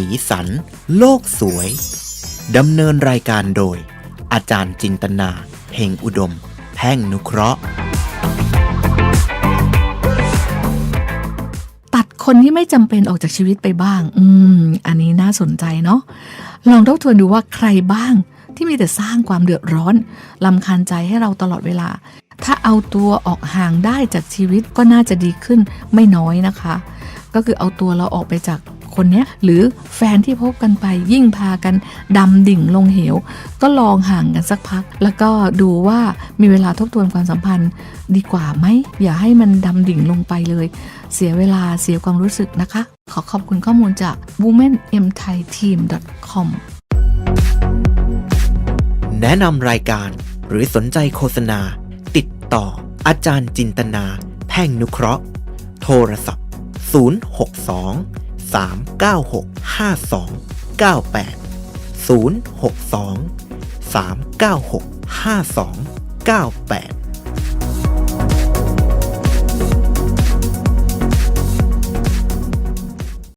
สีสัน โลกสวย ดำเนินรายการโดย อาจารย์จินตนาเพ่งอุดม แพ่งนุเคราะห์ ตัดคนที่ไม่จำเป็นออกจากชีวิตไปบ้าง อืม อันนี้น่าสนใจเนาะ ลองทบทวนดูว่าใครบ้างที่มีแต่สร้างความเดือดร้อนลำคาญใจให้เราตลอดเวลา ถ้าเอาตัวออกห่างได้จากชีวิตก็น่าจะดีขึ้นไม่น้อยนะคะ ก็คือเอาตัวเราออกไปจาก คนเนี้ยหรือแฟนที่พบกันไปยิ่งพากันดำดิ่งลงเหว ก็ลองห่างกันสักพัก แล้วก็ดูว่ามีเวลาทบทวนความสัมพันธ์ดีกว่าไหมอย่าให้มันดำดิ่งลงไปเลย เสียเวลาเสียความรู้สึกนะคะ ขอขอบคุณข้อมูลจาก womenmthaiteam.com แนะนำรายการหรือสนใจโฆษณา ติดต่ออาจารย์จินตนา แพ่งนุเคราะห์ โทรศัพท์ 062 396 5298 062 396 5298